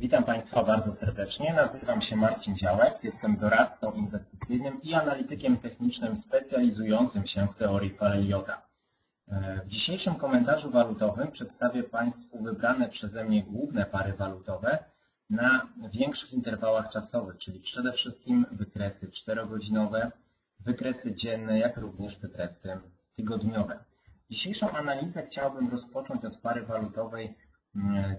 Witam Państwa bardzo serdecznie. Nazywam się Marcin Działek, jestem doradcą inwestycyjnym i analitykiem technicznym specjalizującym się w teorii Paleliota. W dzisiejszym komentarzu walutowym przedstawię Państwu wybrane przeze mnie główne pary walutowe na większych interwałach czasowych, czyli przede wszystkim wykresy 4-godzinowe, wykresy dzienne, jak również wykresy tygodniowe. Dzisiejszą analizę chciałbym rozpocząć od pary walutowej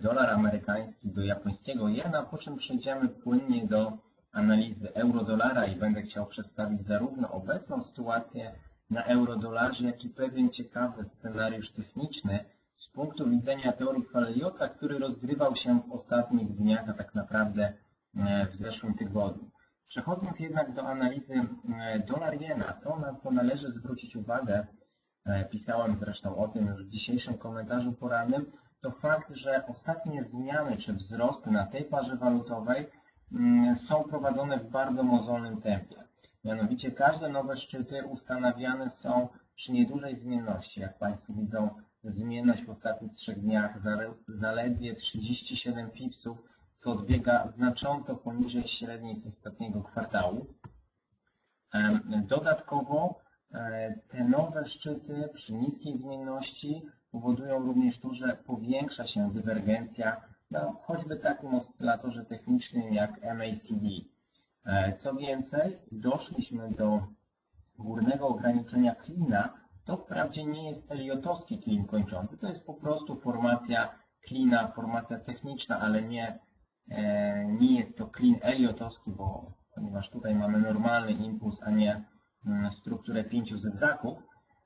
dolar amerykański do japońskiego jena, po czym przejdziemy płynnie do analizy euro-dolara i będę chciał przedstawić zarówno obecną sytuację na euro-dolarze, jak i pewien ciekawy scenariusz techniczny z punktu widzenia teorii Faleliota, który rozgrywał się w ostatnich dniach, a tak naprawdę e, w zeszłym tygodniu. Przechodząc jednak do analizy e, dolar-jena, to na co należy zwrócić uwagę, e, pisałem zresztą o tym już w dzisiejszym komentarzu porannym, to fakt, że ostatnie zmiany czy wzrosty na tej parze walutowej mm, są prowadzone w bardzo mozolnym tempie. Mianowicie każde nowe szczyty ustanawiane są przy niedużej zmienności. Jak Państwo widzą, zmienność w ostatnich trzech dniach zaledwie 37 pipsów, co odbiega znacząco poniżej średniej z ostatniego kwartału. Dodatkowo te nowe szczyty przy niskiej zmienności powodują również to, że powiększa się dywergencja na choćby takim oscylatorze technicznym jak MACD. E, co więcej, doszliśmy do górnego ograniczenia klina, to wprawdzie nie jest eliotowski klin kończący, to jest po prostu formacja klina, formacja techniczna, ale nie, e, nie jest to klin eliotowski, bo, ponieważ tutaj mamy normalny impuls, a nie strukturę pięciu zygzaków.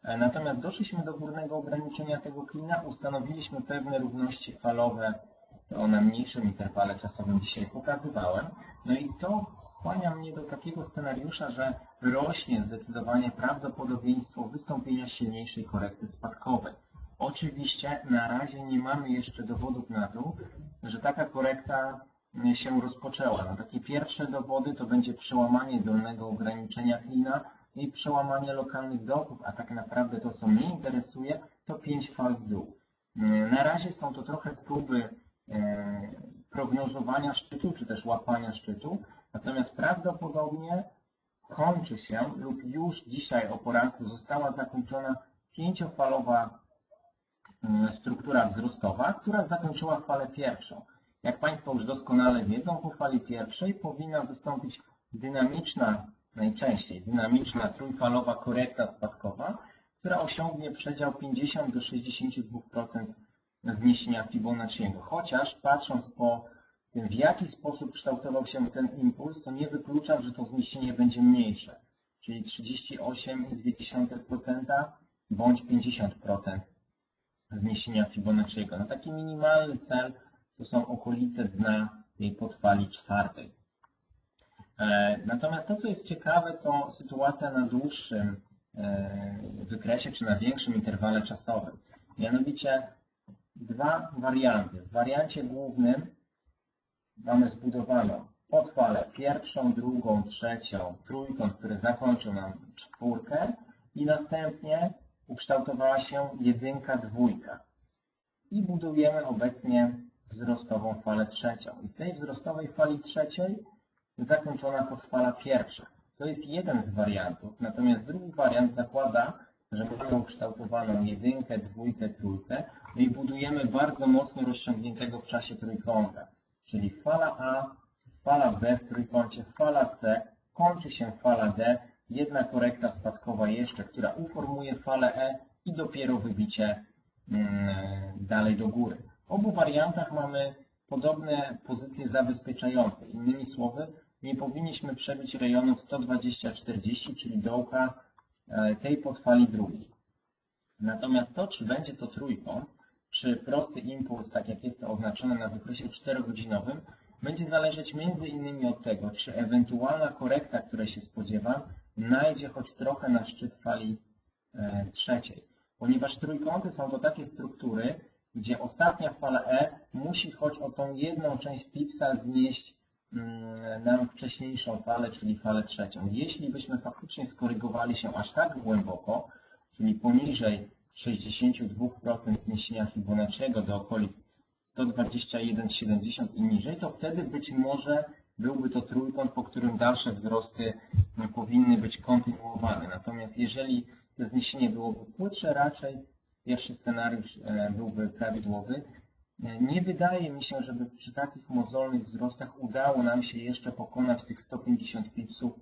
E, natomiast doszliśmy do górnego ograniczenia tego klina, ustanowiliśmy pewne równości falowe to na mniejszym interwale czasowym dzisiaj pokazywałem. No i to skłania mnie do takiego scenariusza, że rośnie zdecydowanie prawdopodobieństwo wystąpienia silniejszej korekty spadkowej. Oczywiście na razie nie mamy jeszcze dowodów na to, że taka korekta się rozpoczęła. No, takie pierwsze dowody to będzie przełamanie dolnego ograniczenia klina i przełamanie lokalnych dołków, a tak naprawdę to, co mnie interesuje, to 5 fal w dół. Na razie są to trochę próby E, prognozowania szczytu, czy też łapania szczytu. Natomiast prawdopodobnie kończy się lub już dzisiaj o poranku została zakończona pięciofalowa mm, struktura wzrostowa, która zakończyła falę pierwszą. Jak Państwo już doskonale wiedzą, po fali pierwszej powinna wystąpić dynamiczna, najczęściej dynamiczna trójfalowa korekta spadkowa, która osiągnie przedział 50 do 62% zniesienia Fibonacciego. Chociaż patrząc po tym, w jaki sposób kształtował się ten impuls, to nie wykluczam, że to zniesienie będzie mniejsze, czyli 38,2% bądź 50% zniesienia Fibonacciego. No taki minimalny cel to są okolice dna tej podfali czwartej. E, natomiast to, co jest ciekawe, to sytuacja na dłuższym e, wykresie, czy na większym interwale czasowym. Mianowicie dwa warianty. W wariancie głównym mamy zbudowaną podfalę pierwszą, drugą, trzecią, trójkąt, który zakończył nam czwórkę i następnie ukształtowała się jedynka, dwójka. I budujemy obecnie wzrostową falę trzecią. I w tej wzrostowej fali trzeciej zakończona podfala pierwsza. To jest jeden z wariantów, natomiast drugi wariant zakłada, że mamy ukształtowaną jedynkę, dwójkę, trójkę, no i budujemy bardzo mocno rozciągniętego w czasie trójkąta, czyli fala A, fala B w trójkącie, fala C, kończy się fala D, jedna korekta spadkowa jeszcze, która uformuje falę E i dopiero wybicie mm, dalej do góry. W obu wariantach mamy podobne pozycje zabezpieczające. Innymi słowy, nie powinniśmy przebić rejonów 120-40, czyli dołka e, tej podfali drugiej. Natomiast to, czy będzie to trójkąt, czy prosty impuls, tak jak jest to oznaczone na wykresie 4-godzinowym, będzie zależeć innymi od tego, czy ewentualna korekta, której się spodziewam, najdzie choć trochę na szczyt fali e, trzeciej. Ponieważ trójkąty są to takie struktury, gdzie ostatnia fala E musi choć o tą jedną część pipsa znieść nam wcześniejszą falę, czyli falę trzecią. Jeśli byśmy faktycznie skorygowali się aż tak głęboko, czyli poniżej 62% zniesienia Fibonacciego do okolic 121,70 i niżej, to wtedy być może byłby to trójkąt, po którym dalsze wzrosty powinny być kontynuowane. Natomiast jeżeli to zniesienie byłoby płytsze, raczej pierwszy scenariusz e, byłby prawidłowy. Nie wydaje mi się, żeby przy takich mozolnych wzrostach udało nam się jeszcze pokonać tych 150 pipsów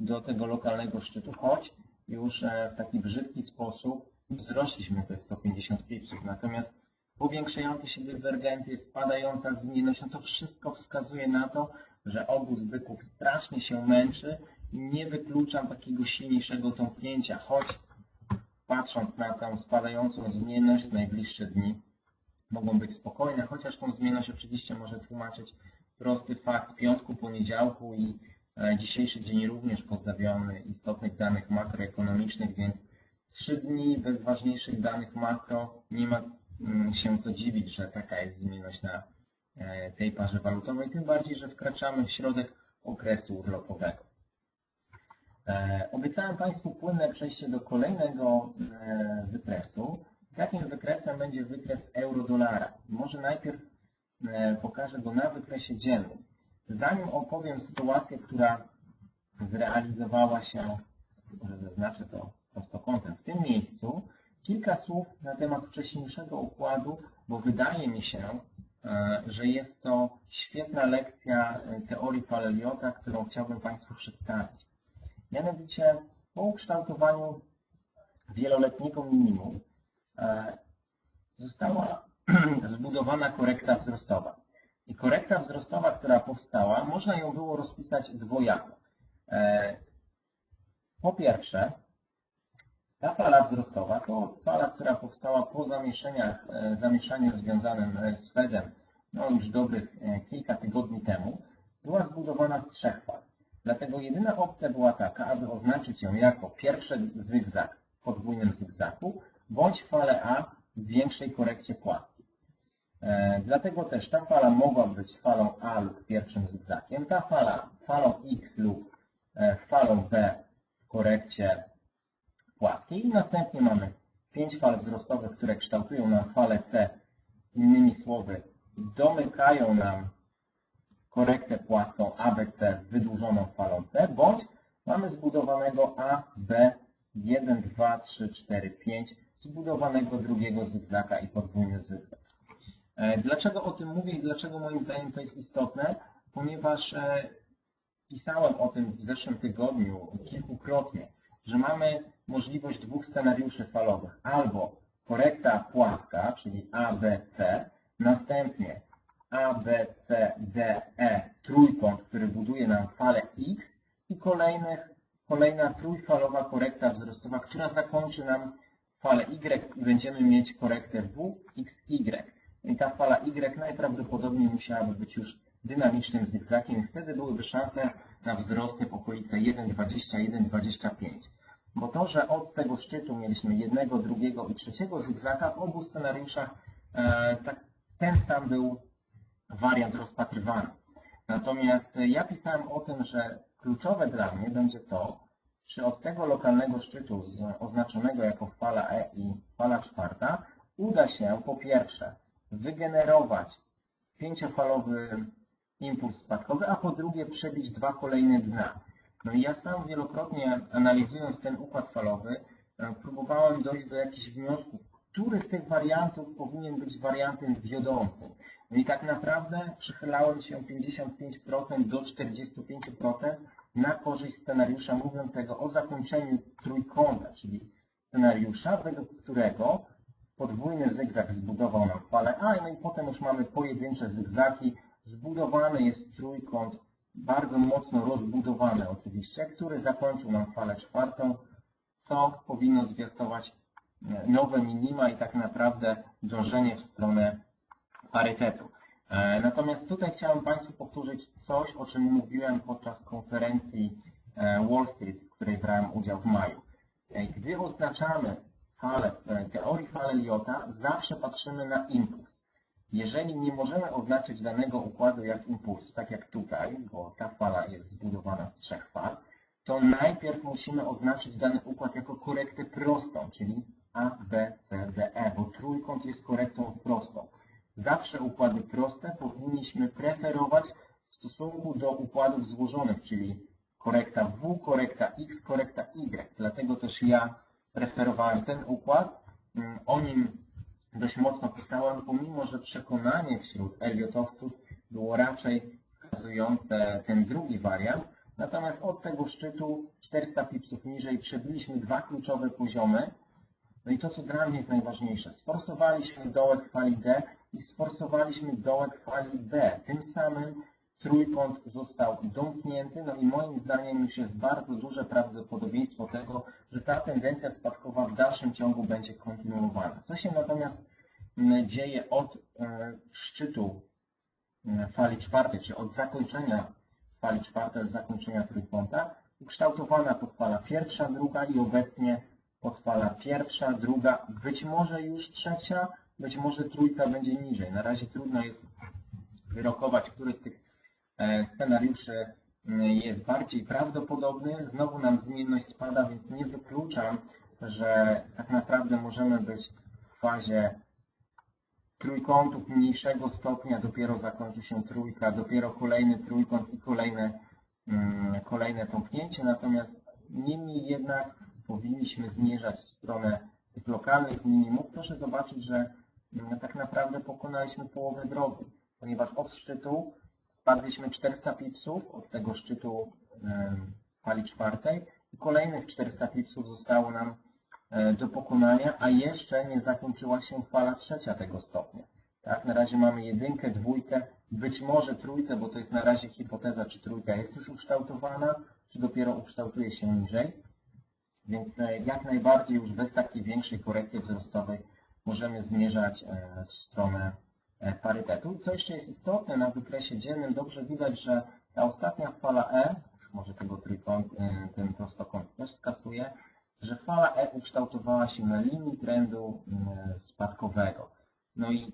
do tego lokalnego szczytu, choć już e, w taki brzydki sposób wzrośliśmy te 150 pipsów. Natomiast powiększające się dywergencje, spadająca zmienność, no to wszystko wskazuje na to, że obóz byków strasznie się męczy i nie wykluczam takiego silniejszego tąpnięcia, choć patrząc na tą spadającą zmienność w najbliższe dni mogą być spokojne, chociaż tą zmienność oczywiście może tłumaczyć prosty fakt piątku, poniedziałku i e, dzisiejszy dzień również pozbawiony istotnych danych makroekonomicznych, więc trzy dni bez ważniejszych danych makro nie ma mm, się co dziwić, że taka jest zmienność na e, tej parze walutowej, tym bardziej, że wkraczamy w środek okresu urlopowego. E, obiecałem Państwu płynne przejście do kolejnego wykresu. Takim wykresem będzie wykres euro-dolara. Może najpierw e, pokażę go na wykresie dziennym. Zanim opowiem sytuację, która zrealizowała się, może zaznaczę to prostokątem w tym miejscu, kilka słów na temat wcześniejszego układu, bo wydaje mi się, że jest to świetna lekcja teorii Faleliota, którą chciałbym Państwu przedstawić. Mianowicie po ukształtowaniu wieloletniego minimum e, została zbudowana korekta wzrostowa. I korekta wzrostowa, która powstała, można ją było rozpisać dwojako. E, po pierwsze, ta fala wzrostowa to fala, która powstała po zamieszaniach, e, zamieszaniu związanym z Fedem no już dobrych kilka tygodni temu, była zbudowana z trzech fal. Dlatego jedyna opcja była taka, aby oznaczyć ją jako pierwszy zygzak w podwójnym zygzaku, bądź falę A w większej korekcie płaskiej. Dlatego też ta fala mogła być falą A lub pierwszym zygzakiem, ta fala falą X lub e, falą B w korekcie płaskiej i następnie mamy pięć fal wzrostowych, które kształtują nam falę C. Innymi słowy, domykają nam korektę płaską ABC z wydłużoną falą C, bądź mamy zbudowanego A, B, 1, 2, 3, 4, 5, zbudowanego drugiego zygzaka i podwójny zygzak. E, dlaczego o tym mówię i dlaczego moim zdaniem to jest istotne? Ponieważ e, pisałem o tym w zeszłym tygodniu kilkukrotnie, że mamy możliwość dwóch scenariuszy falowych. Albo korekta płaska, czyli A, B, C, następnie a, B, C, D, E trójkąt, który buduje nam falę X i kolejnych, kolejna trójfalowa korekta wzrostowa, która zakończy nam falę Y będziemy mieć korektę W, X, Y. I ta fala Y najprawdopodobniej musiałaby być już dynamicznym zygzakiem wtedy byłyby szanse na wzrosty w okolice 1,20, 1,25. Bo to, że od tego szczytu mieliśmy jednego, drugiego i trzeciego zygzaka, w obu scenariuszach e, tak, ten sam był wariant rozpatrywany. Natomiast ja pisałem o tym, że kluczowe dla mnie będzie to, czy od tego lokalnego szczytu oznaczonego jako fala E i fala czwarta uda się po pierwsze wygenerować pięciofalowy impuls spadkowy, a po drugie przebić dwa kolejne dna. No i ja sam wielokrotnie analizując ten układ falowy e, próbowałem dojść do jakichś wniosków, który z tych wariantów powinien być wariantem wiodącym. No i tak naprawdę przychylałem się 55% do 45% na korzyść scenariusza mówiącego o zakończeniu trójkąta, czyli scenariusza, według którego podwójny zygzak zbudował nam falę A, no i potem już mamy pojedyncze zygzaki. Zbudowany jest trójkąt, bardzo mocno rozbudowany oczywiście, który zakończył nam falę czwartą, co powinno zwiastować e, nowe minima i tak naprawdę dążenie w stronę parytetu. E, natomiast tutaj chciałem Państwu powtórzyć coś, o czym mówiłem podczas konferencji e, Wall Street, w której brałem udział w maju. E, gdy oznaczamy falę w teorii fal Eliota, zawsze patrzymy na impuls. Jeżeli nie możemy oznaczyć danego układu jak impulsu, tak jak tutaj, bo ta fala jest zbudowana z trzech fal, to najpierw musimy oznaczyć dany układ jako korektę prostą, czyli A, B, C, D, E, bo trójkąt jest korektą prostą. Zawsze układy proste powinniśmy preferować w stosunku do układów złożonych, czyli korekta W, korekta X, korekta Y. Dlatego też ja preferowałem ten układ. Mm, O nim dość mocno pisałem, pomimo że przekonanie wśród Eliotowców było raczej wskazujące ten drugi wariant. Natomiast od tego szczytu 400 pipsów niżej przebiliśmy dwa kluczowe poziomy. No i to, co dla mnie jest najważniejsze, sforsowaliśmy dołek fali D i sforsowaliśmy dołek fali B. Tym samym trójkąt został domknięty, no i moim zdaniem już jest bardzo duże prawdopodobieństwo tego, że ta tendencja spadkowa w dalszym ciągu będzie kontynuowana. Co się natomiast dzieje od e, szczytu fali czwartej, czy od zakończenia fali czwartej, od zakończenia trójkąta, ukształtowana podfala pierwsza, druga i obecnie podfala pierwsza, druga, być może już trzecia, być może trójka będzie niżej. Na razie trudno jest wyrokować, który z tych e, scenariuszy m, jest bardziej prawdopodobny. Znowu nam zmienność spada, więc nie wykluczam, że tak naprawdę możemy być w fazie trójkątów mniejszego stopnia, dopiero zakończy się trójka, dopiero kolejny trójkąt i kolejne, mm, kolejne tąpnięcie. Natomiast niemniej jednak powinniśmy zmierzać w stronę tych lokalnych minimów. Proszę zobaczyć, że tak naprawdę pokonaliśmy połowę drogi, ponieważ od szczytu spadliśmy 400 pipsów, od tego szczytu fali czwartej i kolejnych 400 pipsów zostało nam e, do pokonania, a jeszcze nie zakończyła się fala trzecia tego stopnia. Tak, na razie mamy jedynkę, dwójkę, być może trójkę, bo to jest na razie hipoteza, czy trójka jest już ukształtowana, czy dopiero ukształtuje się niżej. Więc e, jak najbardziej już bez takiej większej korekty wzrostowej możemy zmierzać e, w stronę e, parytetu. I co jeszcze jest istotne, na wykresie dziennym dobrze widać, że ta ostatnia fala E, może tego trójkąt, e, ten prostokąt też skasuje, że fala E ukształtowała się na linii trendu spadkowego. No i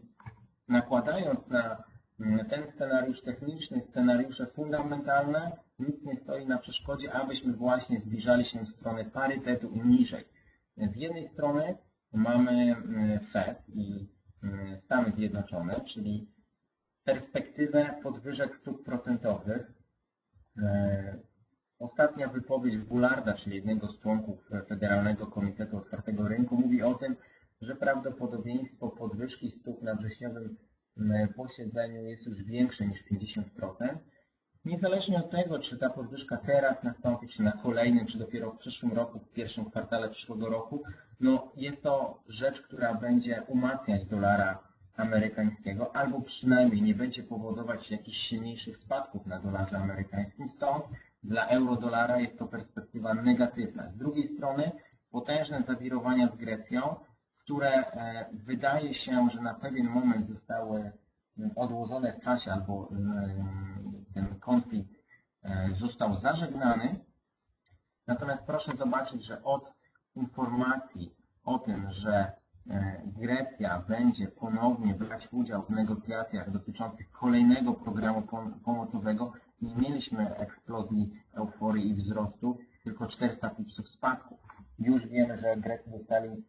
nakładając na mm, ten scenariusz techniczny, scenariusze fundamentalne, nikt nie stoi na przeszkodzie, abyśmy właśnie zbliżali się w stronę parytetu i niżej. Z jednej strony mamy mm, Fed i mm, Stany Zjednoczone, czyli perspektywę podwyżek stóp procentowych. E, Ostatnia wypowiedź Bullarda, czyli jednego z członków Federalnego Komitetu Otwartego Rynku, mówi o tym, że prawdopodobieństwo podwyżki stóp na wrześniowym posiedzeniu jest już większe niż 50%. Niezależnie od tego, czy ta podwyżka teraz nastąpi, czy na kolejnym, czy dopiero w przyszłym roku, w pierwszym kwartale przyszłego roku, no jest to rzecz, która będzie umacniać dolara amerykańskiego, albo przynajmniej nie będzie powodować jakichś silniejszych spadków na dolarze amerykańskim. Stąd dla euro-dolara jest to perspektywa negatywna. Z drugiej strony potężne zawirowania z Grecją, które e, wydaje się, że na pewien moment zostały odłożone w czasie albo z, ten konflikt e, został zażegnany. Natomiast proszę zobaczyć, że od informacji o tym, że e, Grecja będzie ponownie brać udział w negocjacjach dotyczących kolejnego programu pomocowego, nie mieliśmy eksplozji euforii i wzrostu, tylko 400 pipsów spadku. Już wiemy, że Grecy dostali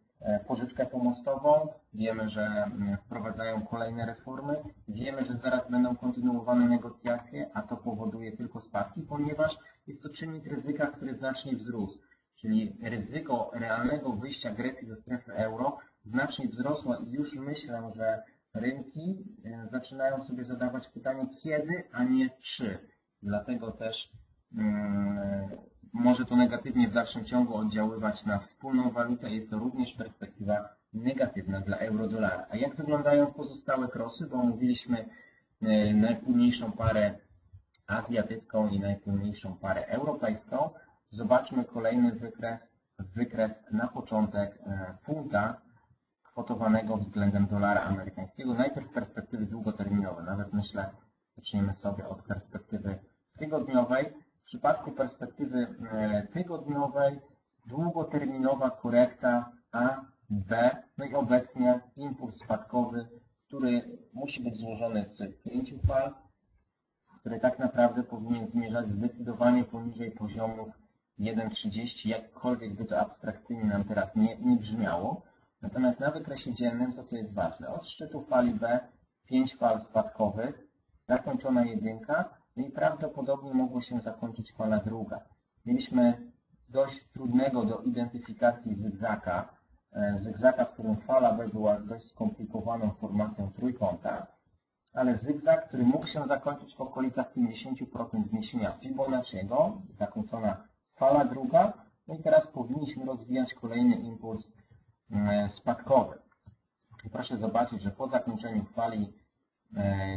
pożyczkę pomostową, wiemy, że mm, wprowadzają kolejne reformy, wiemy, że zaraz będą kontynuowane negocjacje, a to powoduje tylko spadki, ponieważ jest to czynnik ryzyka, który znacznie wzrósł. Czyli ryzyko realnego wyjścia Grecji ze strefy euro znacznie wzrosło i już myślę, że rynki e, zaczynają sobie zadawać pytanie kiedy, a nie czy. Dlatego też mm, może to negatywnie w dalszym ciągu oddziaływać na wspólną walutę. Jest to również perspektywa negatywna dla euro-dolara. A jak wyglądają pozostałe krosy? Bo omówiliśmy e, najpłynniejszą parę azjatycką i najpłynniejszą parę europejską. Zobaczmy kolejny wykres, wykres na początek e, funta kwotowanego względem dolara amerykańskiego. Najpierw perspektywy długoterminowe. Nawet myślę, zaczniemy sobie od perspektywy tygodniowej. W przypadku perspektywy e, tygodniowej długoterminowa korekta A, B, no i obecnie impuls spadkowy, który musi być złożony z pięciu fal, który tak naprawdę powinien zmierzać zdecydowanie poniżej poziomów 1,30, jakkolwiek by to abstrakcyjnie nam teraz nie, nie brzmiało. Natomiast na wykresie dziennym to, co jest ważne, od szczytu fali B 5 fal spadkowych, zakończona jedynka, i prawdopodobnie mogło się zakończyć fala druga. Mieliśmy dość trudnego do identyfikacji zygzaka, e, zygzaka, w którym fala B była dość skomplikowaną formacją trójkąta, ale zygzak, który mógł się zakończyć w okolicach 50% zniesienia Fibonacciego, zakończona fala druga, no i teraz powinniśmy rozwijać kolejny impuls e, spadkowy. Proszę zobaczyć, że po zakończeniu fali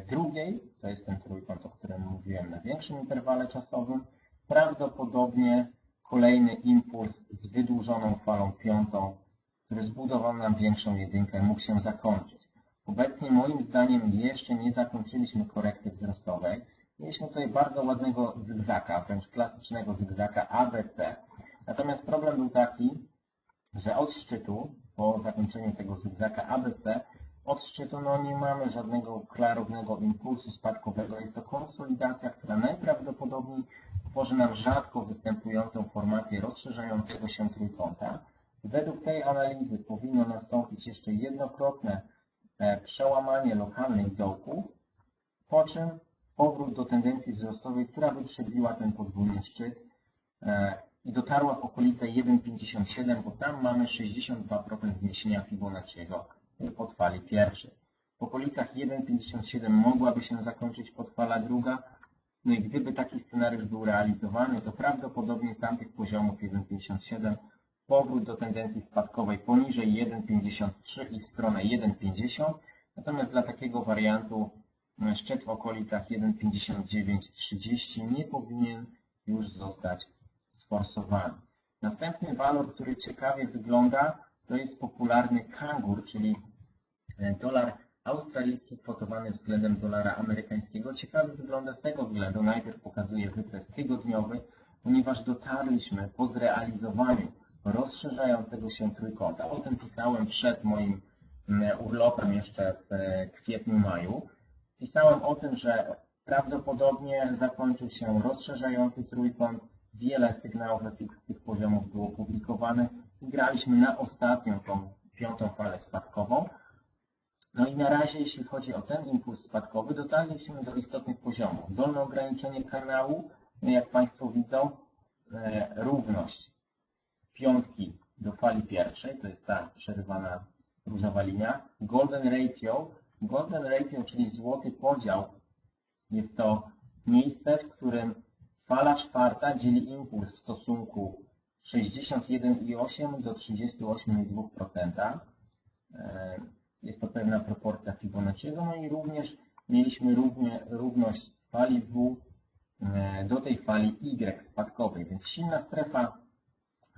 drugiej, to jest ten trójkąt, o którym mówiłem na większym interwale czasowym, prawdopodobnie kolejny impuls z wydłużoną falą piątą, który zbudował nam większą jedynkę, mógł się zakończyć. Obecnie moim zdaniem jeszcze nie zakończyliśmy korekty wzrostowej. Mieliśmy tutaj bardzo ładnego zygzaka, wręcz klasycznego zygzaka ABC. Natomiast problem był taki, że od szczytu, po zakończeniu tego zygzaka ABC, od szczytu no, nie mamy żadnego klarownego impulsu spadkowego. Jest to konsolidacja, która najprawdopodobniej tworzy nam rzadko występującą formację rozszerzającego się trójkąta. Według tej analizy powinno nastąpić jeszcze jednokrotne e, przełamanie lokalnych dołków, po czym powrót do tendencji wzrostowej, która by przebiła ten podwójny szczyt e, i dotarła w okolice 1,57, bo tam mamy 62% zniesienia Fibonacciego pod fali pierwszej. W okolicach 1,57 mogłaby się zakończyć podfala druga, no i gdyby taki scenariusz był realizowany, to prawdopodobnie z tamtych poziomów 1,57 powrót do tendencji spadkowej poniżej 1,53 i w stronę 1,50. Natomiast dla takiego wariantu e, szczyt w okolicach 1,5930 nie powinien już zostać sforsowany. Następny walor, który ciekawie wygląda, to jest popularny kangur, czyli e, dolar australijski kwotowany względem dolara amerykańskiego. Ciekawy wygląda z tego względu, najpierw pokazuje wykres tygodniowy, ponieważ dotarliśmy po zrealizowaniu rozszerzającego się trójkąta. O tym pisałem przed moim urlopem jeszcze w e, kwietniu, maju. Pisałem o tym, że prawdopodobnie zakończył się rozszerzający trójkąt. Wiele sygnałów z tych poziomów było publikowane i graliśmy na ostatnią, tą piątą falę spadkową. No i na razie, jeśli chodzi o ten impuls spadkowy, dotarliśmy do istotnych poziomów. Dolne ograniczenie kanału, no jak Państwo widzą, e, równość piątki do fali pierwszej, to jest ta przerywana różowa linia. Golden ratio, golden ratio, czyli złoty podział, jest to miejsce, w którym fala czwarta dzieli impuls w stosunku 61,8 do 38,2%. Jest to pewna proporcja Fibonacciego, no i również mieliśmy równie, równość fali W e, do tej fali Y spadkowej, więc silna strefa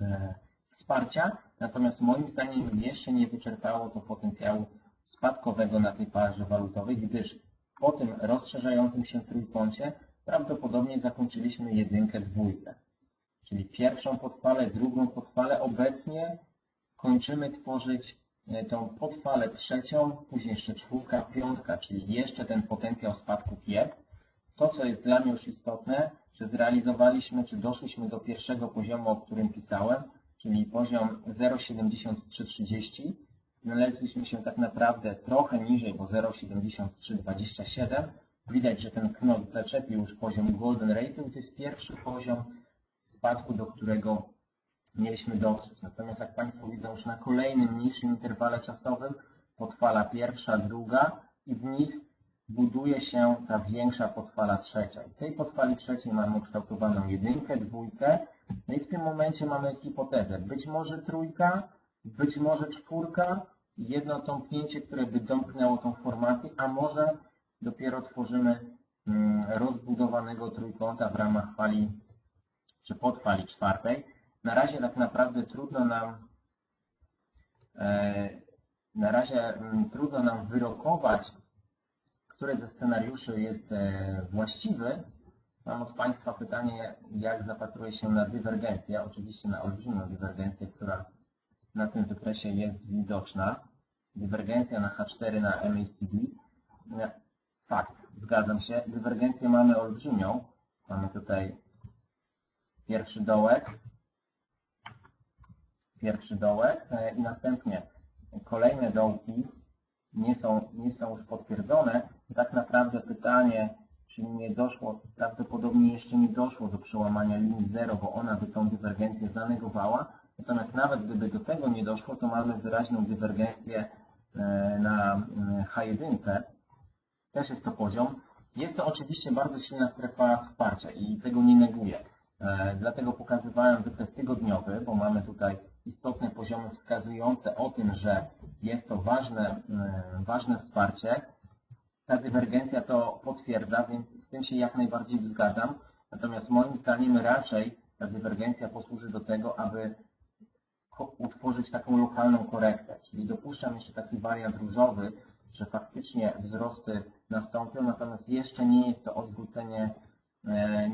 e, wsparcia, natomiast moim zdaniem jeszcze nie wyczerpało to potencjału spadkowego na tej parze walutowej, gdyż po tym rozszerzającym się trójkącie prawdopodobnie zakończyliśmy jedynkę, dwójkę. Czyli pierwszą podfalę, drugą podfalę. Obecnie kończymy tworzyć E, tą podfalę trzecią, później jeszcze czwórka, piątka, czyli jeszcze ten potencjał spadków jest. To, co jest dla mnie już istotne, że zrealizowaliśmy, czy doszliśmy do pierwszego poziomu, o którym pisałem, czyli poziom 0,7330. Znaleźliśmy się tak naprawdę trochę niżej, bo 0,7327. Widać, że ten knot zaczepił już poziom Golden Rating. To jest pierwszy poziom spadku, do którego mieliśmy dotrzeć. Natomiast jak Państwo widzą, już na kolejnym mniejszym interwale czasowym podfala pierwsza, druga i w nich buduje się ta większa podfala trzecia. W tej podfali trzeciej mamy ukształtowaną jedynkę, dwójkę, no i w tym momencie mamy hipotezę. Być może trójka, być może czwórka, jedno tąpnięcie, które by domknęło tą formację, a może dopiero tworzymy mm, rozbudowanego trójkąta w ramach fali czy podfali czwartej. Na razie tak naprawdę trudno nam e, na razie mm, trudno nam wyrokować, który ze scenariuszy jest e, właściwy. Mam od Państwa pytanie, jak zapatruje się na dywergencję, oczywiście na olbrzymią dywergencję, która na tym wykresie jest widoczna. Dywergencja na H4 na MACD. Fakt, zgadzam się. Dywergencję mamy olbrzymią. Mamy tutaj pierwszy dołek, pierwszy dołek e, i następnie kolejne dołki nie są, nie są już potwierdzone, tak naprawdę pytanie, czy nie doszło, prawdopodobnie jeszcze nie doszło do przełamania linii 0, bo ona by tą dywergencję zanegowała. Natomiast nawet gdyby do tego nie doszło, to mamy wyraźną dywergencję e, na mm, H1. Też jest to poziom. Jest to oczywiście bardzo silna strefa wsparcia i tego nie neguję. E, Dlatego pokazywałem wykres tygodniowy, bo mamy tutaj istotne poziomy wskazujące o tym, że jest to ważne, mm, ważne wsparcie. Ta dywergencja to potwierdza, więc z tym się jak najbardziej zgadzam. Natomiast moim zdaniem raczej ta dywergencja posłuży do tego, aby utworzyć taką lokalną korektę. Czyli dopuszczam jeszcze taki wariant różowy, że faktycznie wzrosty nastąpią, natomiast jeszcze nie jest to odwrócenie, e,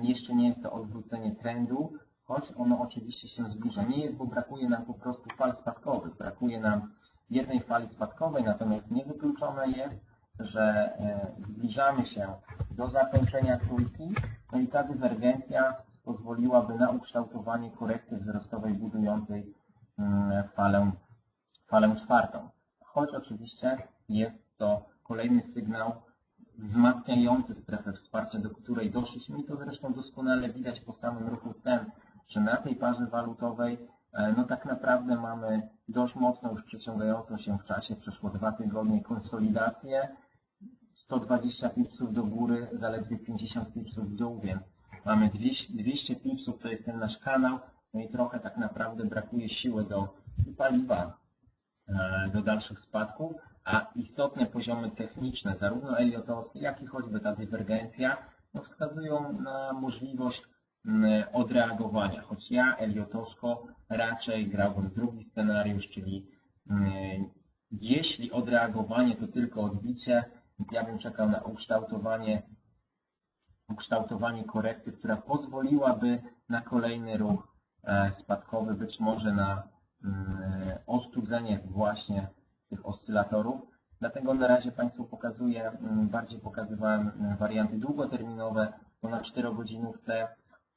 jeszcze nie jest to odwrócenie trendu, choć ono oczywiście się zbliża. Nie jest, bo brakuje nam po prostu fal spadkowych. Brakuje nam jednej fali spadkowej, natomiast niewykluczone jest, że e, zbliżamy się do zakończenia trójki, no i ta dywergencja pozwoliłaby na ukształtowanie korekty wzrostowej budującej mm, falę, falę czwartą. Choć oczywiście jest to kolejny sygnał wzmacniający strefę wsparcia, do której doszliśmy i to zresztą doskonale widać po samym ruchu cen, że na tej parze walutowej e, no tak naprawdę mamy dość mocno już przeciągającą się w czasie, przeszło dwa tygodnie konsolidację, 120 pipsów do góry, zaledwie 50 pipsów w dół, więc mamy 200, 200 pipsów, to jest ten nasz kanał, no i trochę tak naprawdę brakuje siły do paliwa e, do dalszych spadków, a istotne poziomy techniczne, zarówno eliotowskie, jak i choćby ta dywergencja, no wskazują na możliwość mm, odreagowania. Choć ja eliotowsko raczej grałbym drugi scenariusz, czyli mm, jeśli odreagowanie to tylko odbicie, więc ja bym czekał na ukształtowanie, ukształtowanie korekty, która pozwoliłaby na kolejny ruch e, spadkowy, być może na mm, ostudzenie właśnie tych oscylatorów. Dlatego na razie Państwu pokazuję, mm, bardziej pokazywałem mm, warianty długoterminowe, bo na 4-godzinówce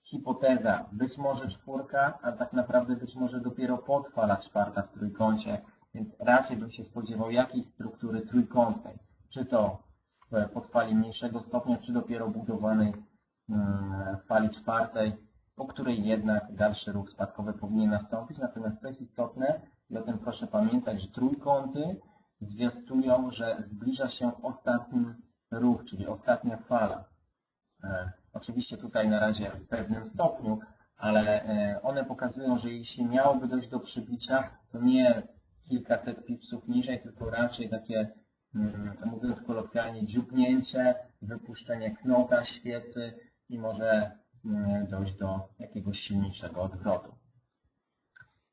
hipoteza, być może czwórka, a tak naprawdę być może dopiero podfala czwarta w trójkącie, więc raczej bym się spodziewał jakiejś struktury trójkątnej, czy to w podfali mniejszego stopnia, czy dopiero budowanej mm, fali czwartej, po której jednak dalszy ruch spadkowy powinien nastąpić. Natomiast co jest istotne, tym proszę pamiętać, że trójkąty zwiastują, że zbliża się ostatni ruch, czyli ostatnia fala. E, Oczywiście tutaj na razie w pewnym stopniu, ale e, one pokazują, że jeśli miałoby dojść do przybicia, to nie kilkaset pipsów niżej, tylko raczej takie, mm, mówiąc kolokwialnie, dziubnięcie, wypuszczenie knota, świecy i może mm, dojść do jakiegoś silniejszego odwrotu.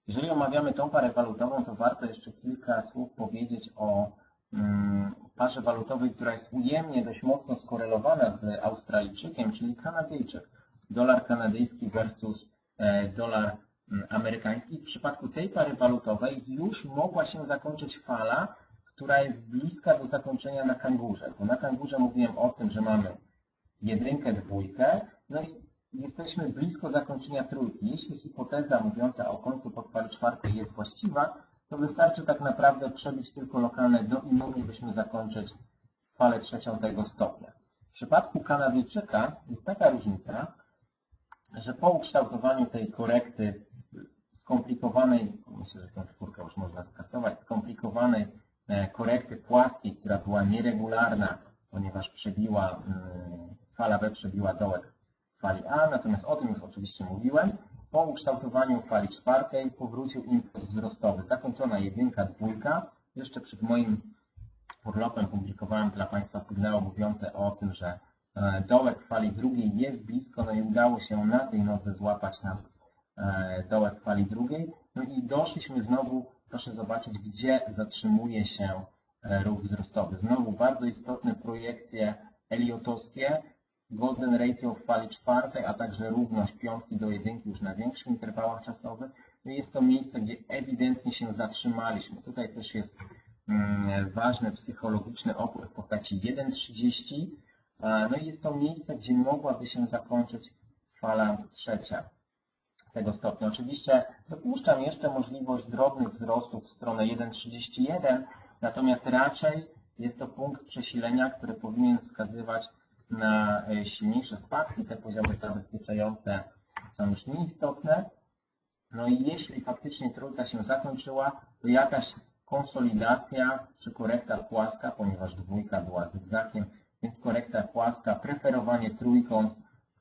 Jeżeli omawiamy tą parę walutową, to warto jeszcze kilka słów powiedzieć o mm, parze walutowej, która jest ujemnie dość mocno skorelowana z Australijczykiem, czyli Kanadyjczyk. Dolar kanadyjski versus e, dolar mm, amerykański. W przypadku tej pary walutowej już mogła się zakończyć fala, która jest bliska do zakończenia na kangurze. Bo na kangurze mówiłem o tym, że mamy jedynkę, dwójkę, no i jesteśmy blisko zakończenia trójki. Jeśli hipoteza mówiąca o końcu podfali czwartej jest właściwa, to wystarczy tak naprawdę przebić tylko lokalne dno i moglibyśmy zakończyć falę trzecią tego stopnia. W przypadku Kanadyjczyka jest taka różnica, że po ukształtowaniu tej korekty skomplikowanej, myślę, że tę czwórkę już można skasować, skomplikowanej e, korekty płaskiej, która była nieregularna, ponieważ przebiła, mm, fala B przebiła dołek fali A, natomiast o tym już oczywiście mówiłem. Po ukształtowaniu fali czwartej powrócił impuls wzrostowy. Zakończona jedynka, dwójka. Jeszcze przed moim urlopem publikowałem dla Państwa sygnały mówiące o tym, że e, dołek fali drugiej jest blisko, no i udało się na tej nodze złapać nam e, dołek fali drugiej. No i doszliśmy znowu, proszę zobaczyć, gdzie zatrzymuje się e, ruch wzrostowy. Znowu bardzo istotne projekcje eliotowskie, golden ratio w fali czwartej, a także równość piątki do jedynki już na większych interwałach czasowych. No jest to miejsce, gdzie ewidentnie się zatrzymaliśmy. Tutaj też jest mm, ważny psychologiczny opór w postaci 1,30. No i jest to miejsce, gdzie mogłaby się zakończyć fala trzecia tego stopnia. Oczywiście dopuszczam jeszcze możliwość drobnych wzrostów w stronę 1,31, natomiast raczej jest to punkt przesilenia, który powinien wskazywać na e, silniejsze spadki. Te poziomy zabezpieczające są już nieistotne. No i jeśli faktycznie trójka się zakończyła, to jakaś konsolidacja czy korekta płaska, ponieważ dwójka była zygzakiem, więc korekta płaska, preferowanie trójkąt,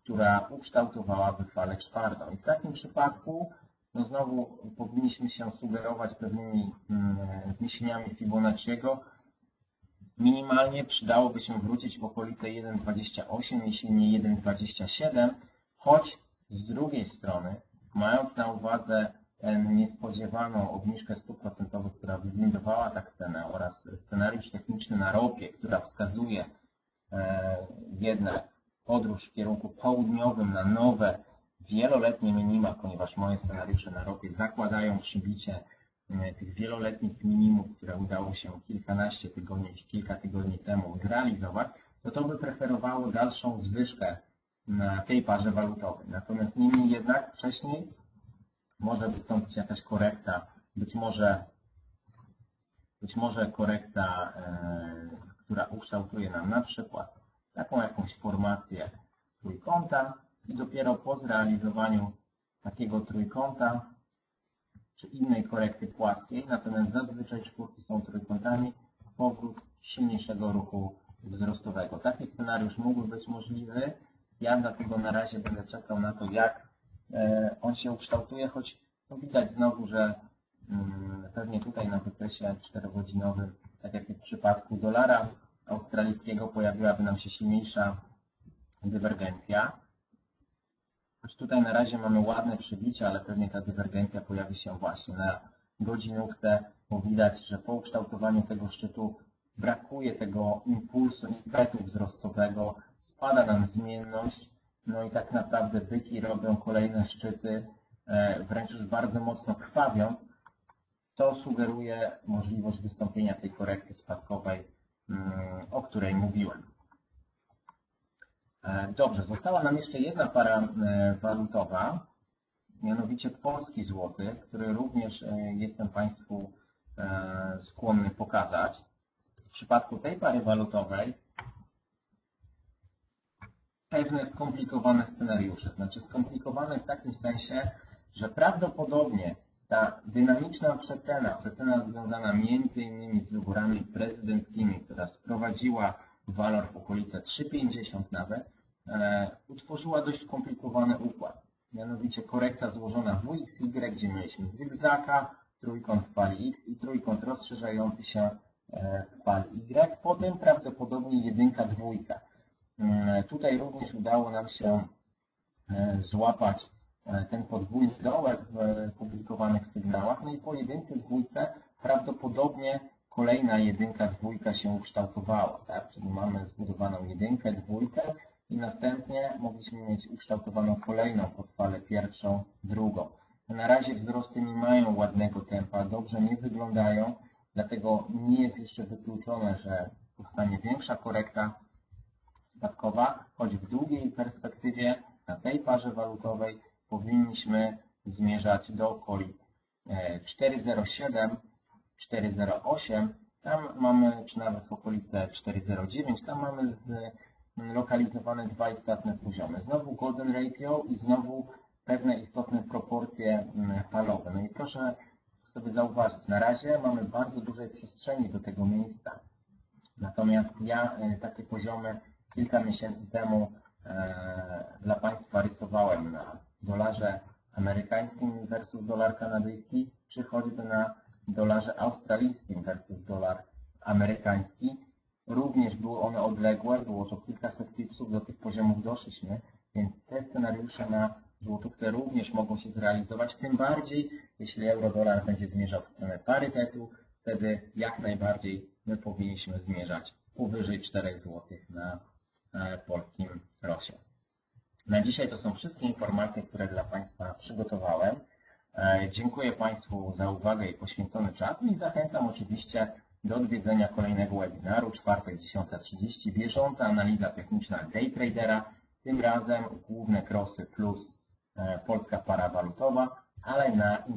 która ukształtowałaby falę czwartą. I w takim przypadku no znowu powinniśmy się sugerować pewnymi mm, zniesieniami Fibonacciego. Minimalnie przydałoby się wrócić w okolice 1,28, jeśli nie 1,27, choć z drugiej strony, mając na uwadze niespodziewaną obniżkę stóp procentowych, która wywindowała tak cenę oraz scenariusz techniczny na ropie, która wskazuje e, jednak podróż w kierunku południowym na nowe wieloletnie minima, ponieważ moje scenariusze na ropie zakładają przybicie tych wieloletnich minimów, które udało się kilkanaście tygodni czy kilka tygodni temu zrealizować, to to by preferowało dalszą zwyżkę na tej parze walutowej. Natomiast niemniej jednak wcześniej może wystąpić jakaś korekta, być może, być może korekta, e, która ukształtuje nam na przykład taką jakąś formację trójkąta i dopiero po zrealizowaniu takiego trójkąta czy innej korekty płaskiej, natomiast zazwyczaj czwórki są trójkątami, powrót silniejszego ruchu wzrostowego. Taki scenariusz mógłby być możliwy. Ja dlatego na razie będę czekał na to, jak e, on się ukształtuje, choć no widać znowu, że mm, pewnie tutaj na wykresie 4-godzinowym, tak jak w przypadku dolara australijskiego, pojawiłaby nam się silniejsza dywergencja. Choć tutaj na razie mamy ładne przybicie, ale pewnie ta dywergencja pojawi się właśnie na godzinówce, bo widać, że po ukształtowaniu tego szczytu brakuje tego impulsu, impetu wzrostowego, spada nam zmienność, no i tak naprawdę byki robią kolejne szczyty, e, wręcz już bardzo mocno krwawiąc. To sugeruje możliwość wystąpienia tej korekty spadkowej, mm, o której mówiłem. E, dobrze, została nam jeszcze jedna para e, walutowa, mianowicie polski złoty, który również jestem Państwu skłonny pokazać. W przypadku tej pary walutowej pewne skomplikowane scenariusze. Znaczy skomplikowane w takim sensie, że prawdopodobnie ta dynamiczna przecena, przecena związana między innymi z wyborami prezydenckimi, która sprowadziła walor w okolice 3,50 nawet, e, utworzyła dość skomplikowany układ. Mianowicie korekta złożona w XY, gdzie mieliśmy zygzaka, trójkąt w fali X i trójkąt rozszerzający się e, w fali Y. Potem prawdopodobnie jedynka, dwójka. E, tutaj również udało nam się e, złapać e, ten podwójny dołek w publikowanych sygnałach. No i po jedynce, dwójce prawdopodobnie kolejna jedynka, dwójka się ukształtowała. Tak? Czyli mamy zbudowaną jedynkę, dwójkę i następnie mogliśmy mieć ukształtowaną kolejną podfalę pierwszą, drugą. Na razie wzrosty nie mają ładnego tempa, dobrze nie wyglądają, dlatego nie jest jeszcze wykluczone, że powstanie większa korekta spadkowa, choć w długiej perspektywie na tej parze walutowej powinniśmy zmierzać do okolic 4,07, e, 4,08. Tam mamy, czy nawet w okolice 4,09, tam mamy zlokalizowane dwa istotne poziomy. Znowu golden ratio i znowu pewne istotne proporcje falowe. No i proszę sobie zauważyć, na razie mamy bardzo dużej przestrzeni do tego miejsca. Natomiast ja e, takie poziomy kilka miesięcy temu e, dla Państwa rysowałem na dolarze amerykańskim versus dolar kanadyjski, czy choćby na dolarze australijskim versus dolar amerykański. Również były one odległe, było to kilkaset pipsów, do tych poziomów doszliśmy, więc te scenariusze na złotówce również mogą się zrealizować, tym bardziej jeśli euro-dolar będzie zmierzał w stronę parytetu, wtedy jak najbardziej my powinniśmy zmierzać powyżej 4 zł na E, polskim rosie. Na dzisiaj to są wszystkie informacje, które dla Państwa przygotowałem. E, dziękuję Państwu za uwagę i poświęcony czas i zachęcam oczywiście do odwiedzenia kolejnego webinaru, czwartek 10.30, bieżąca analiza techniczna day tradera, tym razem główne krosy plus e, polska para walutowa, ale na internet